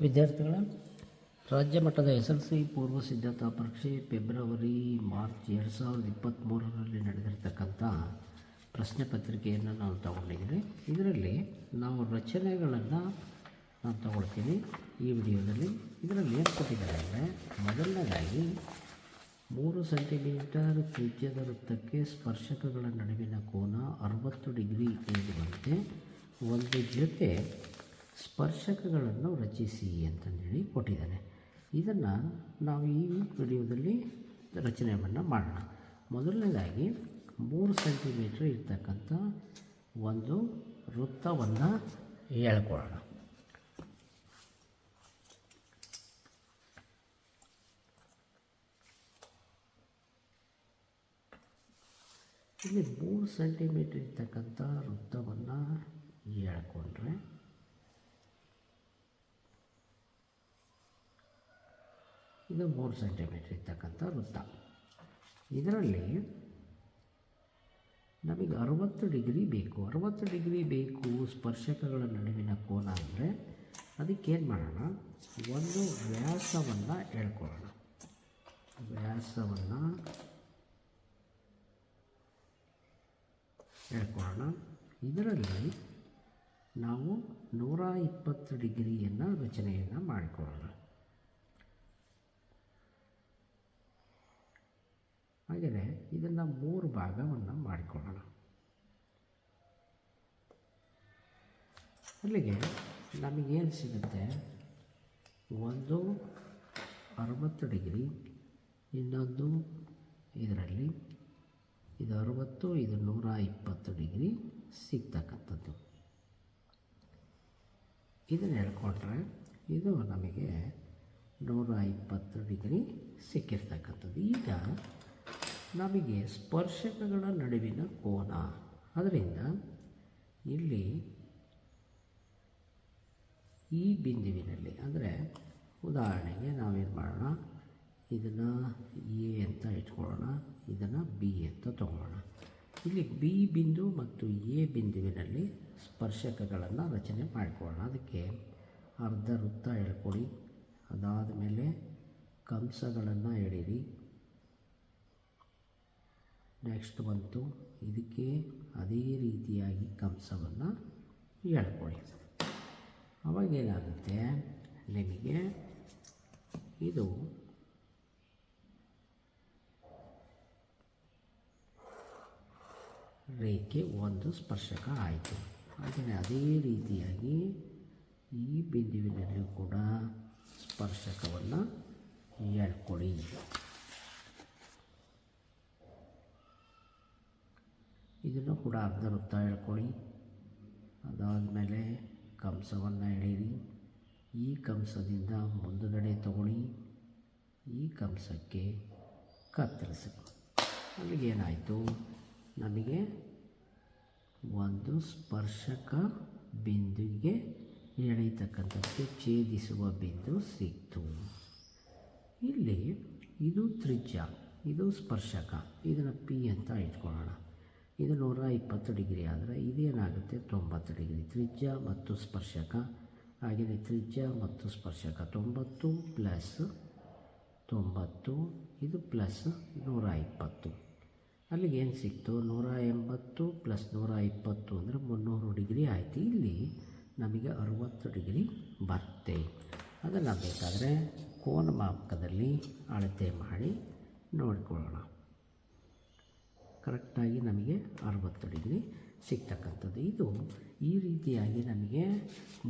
ವಿದ್ಯಾರ್ಥಿಗಳ, ರಾಜ್ಯ ಮಟ್ಟದ ಎಸ್ ಎಲ್ ಸಿ ಪೂರ್ವ ಸಿದ್ಧತಾ ಪರೀಕ್ಷೆ ಫೆಬ್ರವರಿ, ಮಾರ್ಚ್ ಎರಡು ಸಾವಿರದ ಇಪ್ಪತ್ತ್ಮೂರರಲ್ಲಿ ನಡೆದಿರ್ತಕ್ಕಂಥ ಪ್ರಶ್ನೆ ಪತ್ರಿಕೆಯನ್ನು ನಾವು ತಗೊಂಡಿದ್ದೀವಿ. ಇದರಲ್ಲಿ ನಾವು ರಚನೆಗಳನ್ನು ನಾನು ತಗೊಳ್ತೀನಿ ಈ ವಿಡಿಯೋದಲ್ಲಿ. ಇದರಲ್ಲಿ ಏನು ಕೊಟ್ಟಿದ್ದಾರೆ ಅಂದರೆ, ಮೊದಲನೇದಾಗಿ ಮೂರು ಸೆಂಟಿಮೀಟರ್ ತ್ರಿಜ್ಯದ ವೃತ್ತಕ್ಕೆ ಸ್ಪರ್ಶಕಗಳ ನಡುವಿನ ಕೋನ ಅರವತ್ತು ಡಿಗ್ರಿ ನೀಡುವಂತೆ ಒಂದು ಜೊತೆ ಸ್ಪರ್ಶಕಗಳನ್ನು ರಚಿಸಿ ಅಂತಂದೇಳಿ ಕೊಟ್ಟಿದ್ದಾನೆ. ಇದನ್ನು ನಾವು ಈ ವಿಡಿಯೋದಲ್ಲಿ ರಚನೆಯನ್ನು ಮಾಡೋಣ. ಮೊದಲನೇದಾಗಿ, ಮೂರು ಸೆಂಟಿಮೀಟ್ರ್ ಇರ್ತಕ್ಕಂಥ ಒಂದು ವೃತ್ತವನ್ನು ಹೇಳ್ಕೊಳ್ಳೋಣ. ಇಲ್ಲಿ ಮೂರು ಸೆಂಟಿಮೀಟ್ರ್ ಇರ್ತಕ್ಕಂಥ ವೃತ್ತವನ್ನು ಹೇಳ್ಕೊಂಡ್ರೆ ಇದು ಮೂರು ಸೆಂಟಿಮೀಟ್ರ್ ಇರ್ತಕ್ಕಂಥ ವೃತ್ತ. ಇದರಲ್ಲಿ ನಮಗೆ ಅರವತ್ತು ಡಿಗ್ರಿ ಬೇಕು. ಅರವತ್ತು ಡಿಗ್ರಿ ಬೇಕು ಸ್ಪರ್ಶಕಗಳ ನಡುವಿನ ಕೋನ ಅಂದರೆ ಅದಕ್ಕೇನು ಮಾಡೋಣ? ಒಂದು ವ್ಯಾಸವನ್ನು ಹೇಳ್ಕೊಳ್ಳೋಣ. ವ್ಯಾಸವನ್ನು ಹೇಳ್ಕೊಳ್ಳೋಣ. ಇದರಲ್ಲಿ ನಾವು ನೂರ ಇಪ್ಪತ್ತು ಡಿಗ್ರಿಯನ್ನು ರಚನೆಯನ್ನು ಮಾಡಿಕೊಳ್ಳೋಣ. ಹಾಗೆಯೇ ಇದನ್ನು ಮೂರು ಭಾಗವನ್ನು ಮಾಡಿಕೊಳ್ಳೋಣ. ಅಲ್ಲಿಗೆ ನಮಗೇನು ಸಿಗುತ್ತೆ? ಒಂದು ಅರವತ್ತು ಡಿಗ್ರಿ, ಇನ್ನೊಂದು ಇದರಲ್ಲಿ ಇದು ಅರವತ್ತು, ಇದು ನೂರ ಇಪ್ಪತ್ತು ಡಿಗ್ರಿ ಸಿಗ್ತಕ್ಕಂಥದ್ದು. ಇದನ್ನು ಹೇಳ್ಕೊಂಡ್ರೆ ಇದು ನಮಗೆ ನೂರ ಇಪ್ಪತ್ತು ಡಿಗ್ರಿ ಸಿಕ್ಕಿರ್ತಕ್ಕಂಥದ್ದು. ಈಗ ನಮಗೆ ಸ್ಪರ್ಶಕಗಳ ನಡುವಿನ ಕೋನ. ಅದರಿಂದ ಇಲ್ಲಿ ಈ ಬಿಂದುವಿನಲ್ಲಿ, ಅಂದರೆ ಉದಾಹರಣೆಗೆ ನಾವೇನು ಮಾಡೋಣ? ಇದನ್ನು ಎ ಅಂತ ಇಟ್ಕೊಳ್ಳೋಣ, ಇದನ್ನು ಬಿ ಅಂತ ತಗೊಳ್ಳೋಣ. ಇಲ್ಲಿ ಬಿ ಬಿಂದು ಮತ್ತು ಎ ಬಿಂದುವಿನಲ್ಲಿ ಸ್ಪರ್ಶಕಗಳನ್ನು ರಚನೆ ಮಾಡಿಕೊಳ್ಳೋಣ. ಅದಕ್ಕೆ ಅರ್ಧ ವೃತ್ತ ಎಳ್ಕೊಳ್ಳಿ ಅದಾದ ಮೇಲೆ ಕಂಸಗಳನ್ನು ಎಳೀರಿ. ನೆಕ್ಸ್ಟ್ ಬಂತು. ಇದಕ್ಕೆ ಅದೇ ರೀತಿಯಾಗಿ ಕಂಸವನ್ನು ಎಳ್ಕೊಳ್ಳಿ. ಅವಾಗ ಏನಾಗುತ್ತೆ? ನಿಮಗೆ ಇದು ರೇಖೆ ಒಂದು ಸ್ಪರ್ಶಕ ಆಯಿತು. ಹಾಗೆಯೇ ಅದೇ ರೀತಿಯಾಗಿ ಈ ಬಿಂದುವಿನಲ್ಲಿಯೂ ಕೂಡ ಸ್ಪರ್ಶಕವನ್ನು ಎಳ್ಕೊಳ್ಳಿ. ಇದನ್ನು ಕೂಡ ಅರ್ಧ ವೃತ್ತ ಎಳ್ಕೊಳ್ಳಿ ಅದಾದಮೇಲೆ ಕಂಸವನ್ನು ಎಳೀರಿ ಈ ಕಂಸದಿಂದ ಮುಂದುಗಡೆ ತಗೊಳ್ಳಿ. ಈ ಕಂಸಕ್ಕೆ ಕತ್ತರಿಸಿ. ಅಲ್ಲಿಗೇನಾಯಿತು ನಮಗೆ ಒಂದು ಸ್ಪರ್ಶಕ ಬಿಂದುವಿಗೆ ಎಳೀತಕ್ಕಂಥದ್ದು ಛೇದಿಸುವ ಬಿಂದು ಸಿಕ್ತು. ಇಲ್ಲಿ ಇದು ತ್ರಿಜ್ಯ, ಇದು ಸ್ಪರ್ಶಕ, ಇದನ್ನು ಪಿ ಅಂತ ಇಟ್ಕೊಳ್ಳೋಣ. ಇದು ನೂರ ಇಪ್ಪತ್ತು ಡಿಗ್ರಿ ಆದರೆ ಇದೇನಾಗುತ್ತೆ? ತೊಂಬತ್ತು ಡಿಗ್ರಿ ತ್ರಿಜ್ಯ ಮತ್ತು ಸ್ಪರ್ಶಕ. ಹಾಗೆಯೇ ತ್ರಿಜ್ಯ ಮತ್ತು ಸ್ಪರ್ಶಕ ತೊಂಬತ್ತು ಪ್ಲಸ್ ತೊಂಬತ್ತು, ಇದು ಪ್ಲಸ್ ನೂರ ಇಪ್ಪತ್ತು. ಅಲ್ಲಿಗೆ ಏನು ಸಿಕ್ತು? ನೂರ ಎಂಬತ್ತು ಪ್ಲಸ್ ನೂರ ಇಪ್ಪತ್ತು ಅಂದರೆ ಮುನ್ನೂರು ಡಿಗ್ರಿ ಆಯಿತು. ಇಲ್ಲಿ ನಮಗೆ ಅರುವತ್ತು ಡಿಗ್ರಿ ಬರುತ್ತೆ. ಅದನ್ನು ಬೇಕಾದರೆ ಕೋನ ಮಾಪಕದಲ್ಲಿ ಅಳತೆ ಮಾಡಿ ನೋಡಿಕೊಳ್ಳೋಣ. ಕರೆಕ್ಟಾಗಿ ನಮಗೆ ಅರವತ್ತು ಡಿಗ್ರಿ ಸಿಗ್ತಕ್ಕಂಥದ್ದು. ಇದು ಈ ರೀತಿಯಾಗಿ ನಮಗೆ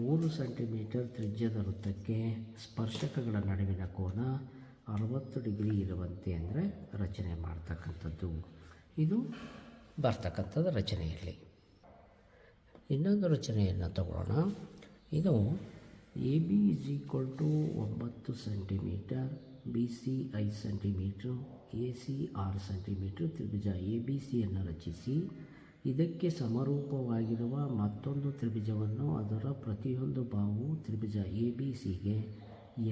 ಮೂರು ಸೆಂಟಿಮೀಟರ್ ತ್ರಿಜ್ಯದ ವೃತ್ತಕ್ಕೆ ಸ್ಪರ್ಶಕಗಳ ನಡುವಿನ ಕೋನ ಅರವತ್ತು ಡಿಗ್ರಿ ಇರುವಂತೆ ಅಂದರೆ ರಚನೆ ಮಾಡ್ತಕ್ಕಂಥದ್ದು. ಇದು ಬರ್ತಕ್ಕಂಥದ್ದು ರಚನೆಯಲ್ಲಿ. ಇನ್ನೊಂದು ರಚನೆಯನ್ನು ತಗೊಳ್ಳೋಣ. ಇದು A B is equal to ಒಂಬತ್ತು ಸೆಂಟಿಮೀಟರ್, ಬಿ ಸಿ ಐದು ಸೆಂಟಿಮೀಟ್ರು ಎ ಸಿ ಆರು ಸೆಂಟಿಮೀಟ್ರ್, ತ್ರಿಭುಜ ಎ ಬಿ ಸಿಯನ್ನು ರಚಿಸಿ, ಇದಕ್ಕೆ ಸಮರೂಪವಾಗಿರುವ ಮತ್ತೊಂದು ತ್ರಿಭುಜವನ್ನು ಅದರ ಪ್ರತಿಯೊಂದು ಬಾವು ತ್ರಿಭುಜ ಎ ಬಿ ಸಿಗೆ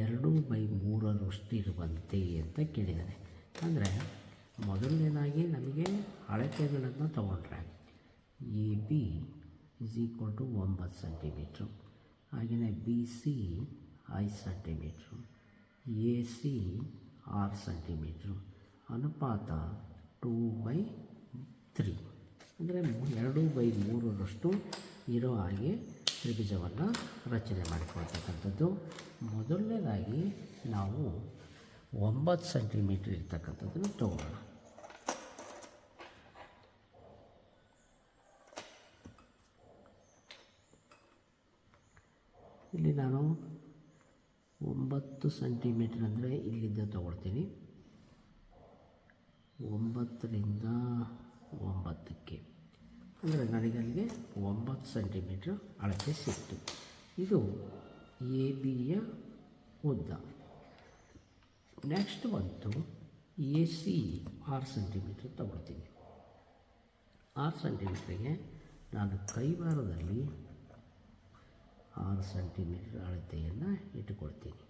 ಎರಡು ಬೈ ಮೂರರಷ್ಟಿರುವಂತೆ ಅಂತ ಕೇಳಿದ್ದಾರೆ. ಅಂದರೆ ಮೊದಲನೇದಾಗಿ ನಮಗೆ ಅಳತೆಗಳನ್ನು ತಗೊಂಡ್ರೆ A B is equal to ಒಂಬತ್ತು ಸೆಂಟಿಮೀಟ್ರು, ಹಾಗೆಯೇ ಬಿ ಸಿ ಐದು ಸೆಂಟಿಮೀಟ್ರು ಎ ಸಿ ಆರು ಸೆಂಟಿಮೀಟ್ರು ಅನುಪಾತ ಟೂ ಬೈ ತ್ರೀ ಅಂದರೆ ಎರಡು ಬೈ ಮೂರರಷ್ಟು ಇರೋ ಹಾಗೆ ತ್ರಿಭುಜವನ್ನು ರಚನೆ ಮಾಡಿಕೊಳ್ತಕ್ಕಂಥದ್ದು. ಮೊದಲನೇದಾಗಿ ನಾವು ಒಂಬತ್ತು ಸೆಂಟಿಮೀಟ್ರ್ ಇರ್ತಕ್ಕಂಥದ್ದನ್ನು ತಗೊಳ್ಳೋಣ. ಇಲ್ಲಿ ನಾನು ಒಂಬತ್ತು ಸೆಂಟಿಮೀಟ್ರ್ ಅಂದರೆ ಇಲ್ಲಿಂದ ತಗೊಳ್ತೀನಿ. ಒಂಬತ್ತರಿಂದ ಒಂಬತ್ತಕ್ಕೆ. ಅಂದರೆ ನನಗೆ ಅಲ್ಲಿಗೆ ಒಂಬತ್ತು ಸೆಂಟಿಮೀಟ್ರ್ ಅಳತೆ ಸಿಕ್ತು. ಇದು ಎ ಬಿಯ ಉದ್ದ. ನೆಕ್ಸ್ಟ್ ಬಂತು ಎ ಸಿ ಆರು ಸೆಂಟಿಮೀಟ್ರ್ ತಗೊಳ್ತೀನಿ. ಆರು ಸೆಂಟಿಮೀಟ್ರಿಗೆ ನಾನು ಕೈವಾರದಲ್ಲಿ ಆರು ಸೆಂಟಿಮೀಟ್ರ್ ಅಳತೆಯನ್ನು ಇಟ್ಟುಕೊಳ್ತೀನಿ.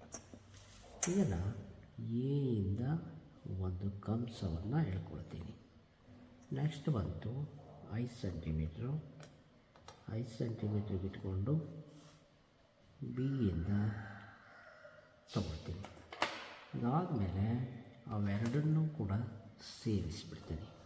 ಇದನ್ನು ಎಯಿಂದ ಒಂದು ಕಂಸವನ್ನು ಎಳ್ಕೊಳ್ತೀನಿ ನೆಕ್ಸ್ಟ್ ಬಂತು ಐದು ಸೆಂಟಿಮೀಟ್ರು ಐದು ಸೆಂಟಿಮೀಟ್ರಿಗೆ ಇಟ್ಕೊಂಡು ಬಿಯಿಂದ ತಗೊಳ್ತೀನಿ. ಅದಾದಮೇಲೆ ಅವೆರಡನ್ನೂ ಕೂಡ ಸೇರಿಸಿಬಿಡ್ತೀನಿ.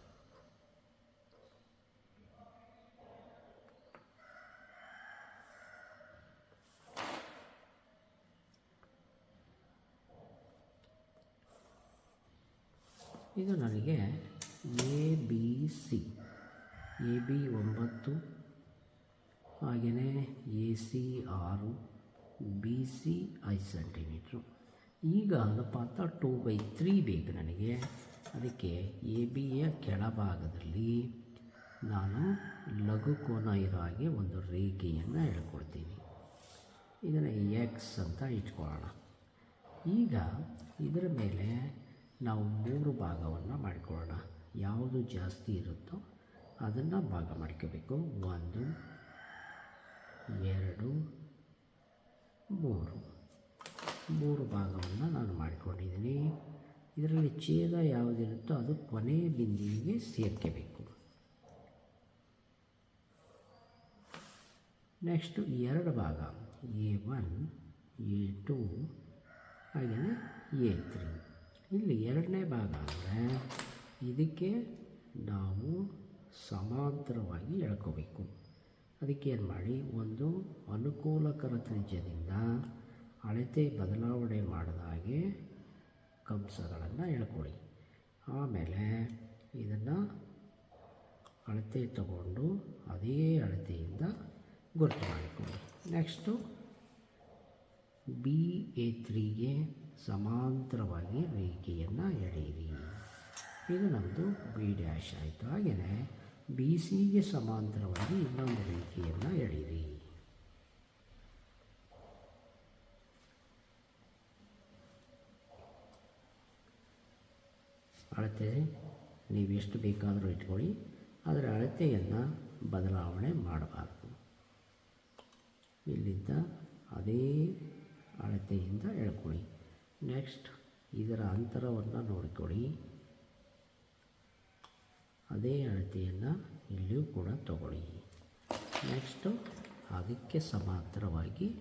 ಇದು ನನಗೆ A, B, C. A, B ಒಂಬತ್ತು, ಹಾಗೆಯೇ ಎ, ಸಿ ಆರು, ಬಿ, ಸಿ ಐದು ಸೆಂಟಿಮೀಟ್ರು ಈಗ ಅನುಪಾತ ಟೂ ಬೈ ತ್ರೀ ಬೇಕು ನನಗೆ. ಅದಕ್ಕೆ ಎ ಬಿಯ ಕೆಳಭಾಗದಲ್ಲಿ ನಾನು ಲಘು ಕೋನ ಇರೋ ಹಾಗೆ ಒಂದು ರೇಖೆಯನ್ನು ಹೇಳ್ಕೊಡ್ತೀನಿ ಇದನ್ನು ಎಕ್ಸ್ ಅಂತ ಇಟ್ಕೊಳ್ಳೋಣ. ಈಗ ಇದರ ಮೇಲೆ ನಾವು ಮೂರು ಭಾಗವನ್ನು ಮಾಡಿಕೊಳ್ಳೋಣ. ಯಾವುದು ಜಾಸ್ತಿ ಇರುತ್ತೋ ಅದನ್ನು ಭಾಗ ಮಾಡ್ಕೋಬೇಕು. ಒಂದು, ಎರಡು, ಮೂರು. ಮೂರು ಭಾಗವನ್ನು ನಾನು ಮಾಡಿಕೊಂಡಿದ್ದೀನಿ. ಇದರಲ್ಲಿ ಛೇದ ಯಾವುದಿರುತ್ತೋ ಅದು ಕೊನೆಯ ಬಿಂದಿಗೆ ಸೇರ್ಕೋಬೇಕು. ನೆಕ್ಸ್ಟು ಎರಡು ಭಾಗ. ಎ ಒನ್, ಎ ಟು, ಹಾಗೆಯೇ ಎ ತ್ರೀ. ಇಲ್ಲಿ ಎರಡನೇ ಭಾಗ ಅಂದರೆ ಇದಕ್ಕೆ ನಾವು ಸಮಾಂತರವಾಗಿ ಎಳ್ಕೋಬೇಕು ಅದಕ್ಕೆ ಏನು ಮಾಡಿ, ಒಂದು ಅನುಕೂಲಕರ ತ್ರಿಜ್ಯದಿಂದ ಅಳತೆ ಬದಲಾವಣೆ ಮಾಡಿದ ಹಾಗೆ ಕಂಸಗಳನ್ನು ಎಳ್ಕೊಳ್ಳಿ ಆಮೇಲೆ ಇದನ್ನು ಅಳತೆ ತಗೊಂಡು ಅದೇ ಅಳತೆಯಿಂದ ಗುರುತು ಮಾಡಿಕೊಳ್ಳಿ ನೆಕ್ಸ್ಟು ಬಿ ಎ ತ್ರೀಗೆ ಸಮಾಂತರವಾಗಿ ರೇಖೆಯನ್ನು ಎಳೆಯಿರಿ. ಇದು ನಮ್ಮದು ಬಿ ಡ್ಯಾಶ್ ಆಯಿತು. ಹಾಗೆಯೇ ಬಿ ಸಿಗೆ ಸಮಾಂತರವಾಗಿ ಇನ್ನೊಂದು ರೇಖೆಯನ್ನು ಎಳೆಯಿರಿ. ಅಳತೆ ನೀವು ಎಷ್ಟು ಬೇಕಾದರೂ ಇಟ್ಕೊಳ್ಳಿ. ಅದರ ಅಳತೆಯನ್ನು ಬದಲಾವಣೆ ಮಾಡಬಾರ್ದು. ಇಲ್ಲಿಂದ ಅದೇ ಅಳತೆಯಿಂದ ಎಳ್ಕೊಳ್ಳಿ. ನೆಕ್ಸ್ಟ್ ಇದರ ಅಂತರವನ್ನು ನೋಡಿಕೊಳ್ಳಿ. ಅದೇ ಅಳತೆಯನ್ನು ಇಲ್ಲಿಯೂ ಕೂಡ ತಗೊಳ್ಳಿ. ನೆಕ್ಸ್ಟು ಅದಕ್ಕೆ ಸಮಾಂತರವಾಗಿ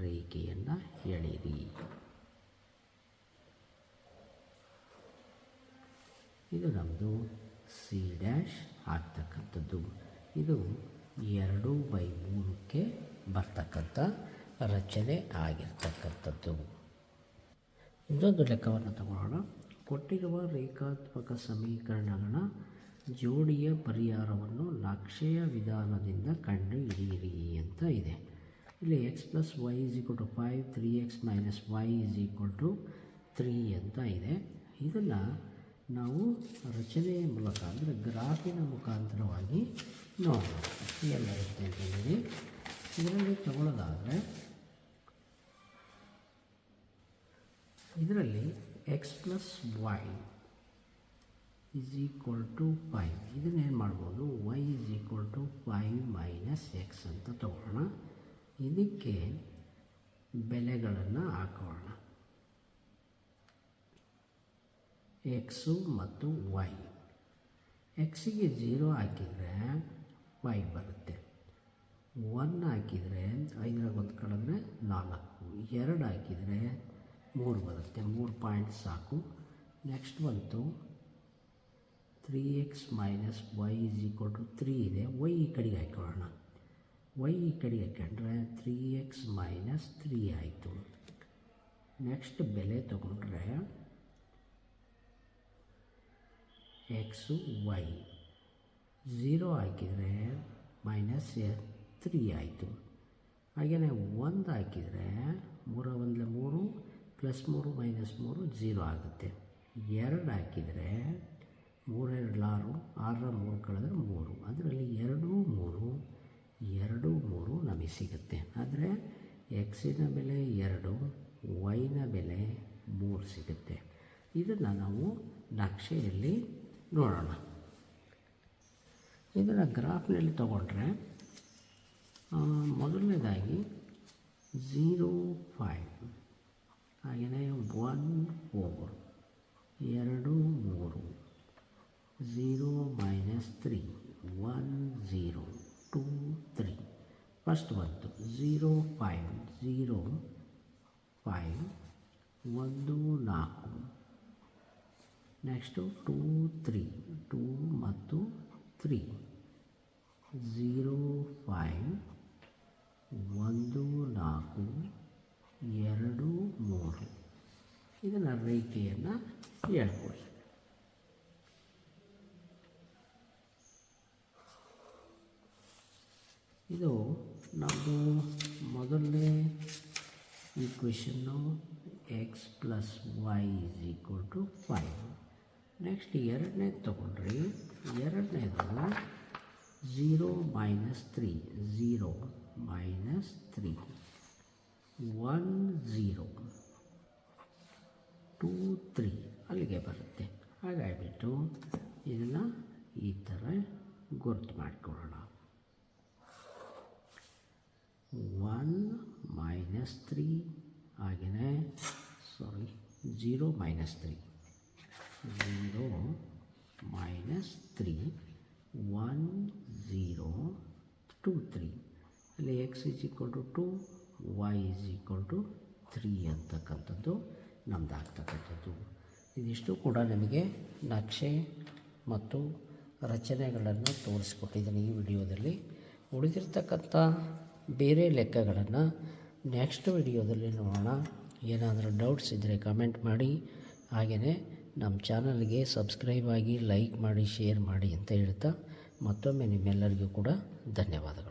ರೇಖೆಯನ್ನು ಎಳೆಯಿರಿ. ಇದು ನಮ್ಮದು ಸಿ ಡ್ಯಾಶ್ ಆಗ್ತಕ್ಕಂಥದ್ದು. ಇದು ಎರಡು ಬೈ ಮೂರಕ್ಕೆ ಬರ್ತಕ್ಕಂಥ ರಚನೆ ಆಗಿರ್ತಕ್ಕಂಥದ್ದು. ಇನ್ನೊಂದು ಲೆಕ್ಕವನ್ನು ತಗೊಳ್ಳೋಣ. ಕೊಟ್ಟಿರುವ ರೇಖಾತ್ಮಕ ಸಮೀಕರಣಗಳ ಜೋಡಿಯ ಪರಿಹಾರವನ್ನು ನಕ್ಷೆಯ ವಿಧಾನದಿಂದ ಕಂಡುಹಿಡಿಯಿರಿ ಅಂತ ಇದೆ. ಇಲ್ಲಿ X plus Y is equal to five three X minus Y is equal to three ಅಂತ ಇದೆ. ಇದನ್ನು ನಾವು ರಚನೆಯ ಮೂಲಕ ಅಂದರೆ ಗ್ರಾಫಿನ ಮುಖಾಂತರವಾಗಿ ನೋಡೋಣ. ಎಲ್ಲ ಇರುತ್ತೆ ಇದರಲ್ಲಿ ತಗೊಳ್ಳೋದಾದರೆ ಇದರಲ್ಲಿ X plus Y is equal to five ಇದನ್ನೇನು ಮಾಡ್ಬೋದು? Y is equal to five minus X ಅಂತ ತಗೊಳ್ಳೋಣ. ಇದಕ್ಕೆ ಬೆಲೆಗಳನ್ನು ಹಾಕೋಣ. ಎಕ್ಸು ಮತ್ತು ವೈ ಎಕ್ಸಿಗೆ ಜೀರೋ ಹಾಕಿದರೆ ವೈ ಬರುತ್ತೆ. ಒನ್ ಹಾಕಿದರೆ ಐದರಾಗ ಒಂದು ಕಳೆದ್ರೆ ನಾಲ್ಕು. ಎರಡು ಹಾಕಿದರೆ ಮೂರು ಬರುತ್ತೆ. ಮೂರು ಪಾಯಿಂಟ್ ಸಾಕು. ನೆಕ್ಸ್ಟ್ ಬಂತು. Three X minus Y is equal to three ಇದೆ. ವೈ ಈ ಕಡೆಗೆ ಹಾಕೊಳ್ಳೋಣ. ವೈ ಈ ಕಡೆಗೆ ಹಾಕೊಂಡ್ರೆ ತ್ರೀ ಎಕ್ಸ್ ಮೈನಸ್ ತ್ರೀ ಆಯಿತು. ನೆಕ್ಸ್ಟ್ ಬೆಲೆ ತಗೊಂಡ್ರೆ ಎಕ್ಸು ವೈ ಝೀರೋ ಹಾಕಿದರೆ ಮೈನಸ್ ತ್ರೀ ಆಯಿತು. ಹಾಗೆಯೇ ಒಂದು ಹಾಕಿದರೆ ಮೂರ ಒಂದಲೇ ಮೂರು. ಪ್ಲಸ್ ಮೂರು ಮೈನಸ್ ಮೂರು ಝೀರೋ ಆಗುತ್ತೆ. ಎರಡು ಹಾಕಿದರೆ ಮೂರೆರಡು ಆರು, ಆರರ ಮೂರು ಕಳೆದ್ರೆ ಮೂರು. ಅದರಲ್ಲಿ ಎರಡು, ಮೂರು ಎರಡು, ಮೂರು ನಮಗೆ ಸಿಗುತ್ತೆ. ಆದರೆ ಎಕ್ಸಿನ ಬೆಲೆ ಎರಡು ವೈನ ಬೆಲೆ ಮೂರು ಸಿಗುತ್ತೆ. ಇದನ್ನು ನಾವು ನಕ್ಷೆಯಲ್ಲಿ ನೋಡೋಣ. ಇದನ್ನು ಗ್ರಾಫ್ನಲ್ಲಿ ತಗೊಂಡ್ರೆ ಮೊದಲನೇದಾಗಿ ಝೀರೋ ಫೈವ್ ಹಾಗೆಯೇ ಫೋರ್ ಎರಡು ಮೂರು. Zero minus three one zero two three first ಬಂತು. ಝೀರೋ ಫೈವ್ ಝೀರೋ ಫೈವ್ ಒಂದು ನಾಲ್ಕು. ನೆಕ್ಸ್ಟು ಟೂ ತ್ರೀ ಟೂ ಮತ್ತು ತ್ರೀ ಝೀರೋ ಫೈವ್ ಒಂದು ನಾಲ್ಕು, ಎರಡು ಮೂರು. ಇದನ್ನು ರೇಖೆಯನ್ನು ಹೇಳ್ಬೋದು. ಇದು ನಾವು ಮೊದಲನೇ ಈಕ್ವೇಷನ್ನು X plus Y is equal to five next ಎರಡನೇದು ತೊಗೊಂಡ್ರಿ. ಎರಡನೇದು zero minus three zero minus three one zero two three ಅಲ್ಲಿಗೆ ಬರುತ್ತೆ. ಹಾಗಾಗಿಬಿಟ್ಟು ಇದನ್ನು ಈ ಥರ ಗುರುತು ಮಾಡಿಕೊಳ್ಳೋಣ. ಒನ್ ಮೈನಸ್ ತ್ರೀ ಹಾಗೆಯೇ sorry, zero minus three. Zero minus three, one zero two three. ಅಲ್ಲಿ X is equal to two Y is equal to three ಅಂತಕ್ಕಂಥದ್ದು ನಮ್ದು ಆಗ್ತಕ್ಕಂಥದ್ದು ಇದಿಷ್ಟು ಕೂಡ ನಿಮಗೆ ನಕ್ಷೆ ಮತ್ತು ರಚನೆಗಳನ್ನು ತೋರಿಸ್ಕೊಟ್ಟಿದ್ದೀನಿ ಈ ವಿಡಿಯೋದಲ್ಲಿ. ಉಳಿದಿರ್ತಕ್ಕಂಥ ಬೇರೆ ಲೆಕ್ಕಗಳನ್ನು ನೆಕ್ಸ್ಟ್ ವಿಡಿಯೋದಲ್ಲಿ ನೋಡೋಣ. ಏನಾದರೂ ಡೌಟ್ಸ್ ಇದ್ದರೆ ಕಮೆಂಟ್ ಮಾಡಿ. ಹಾಗೆಯೇ ನಮ್ಮ ಚಾನಲ್ಗೆ ಸಬ್ಸ್ಕ್ರೈಬ್ ಆಗಿ ಲೈಕ್ ಮಾಡಿ, ಶೇರ್ ಮಾಡಿ ಅಂತ ಹೇಳ್ತಾ ಮತ್ತೊಮ್ಮೆ ನಿಮ್ಮೆಲ್ಲರಿಗೂ ಕೂಡ ಧನ್ಯವಾದಗಳು.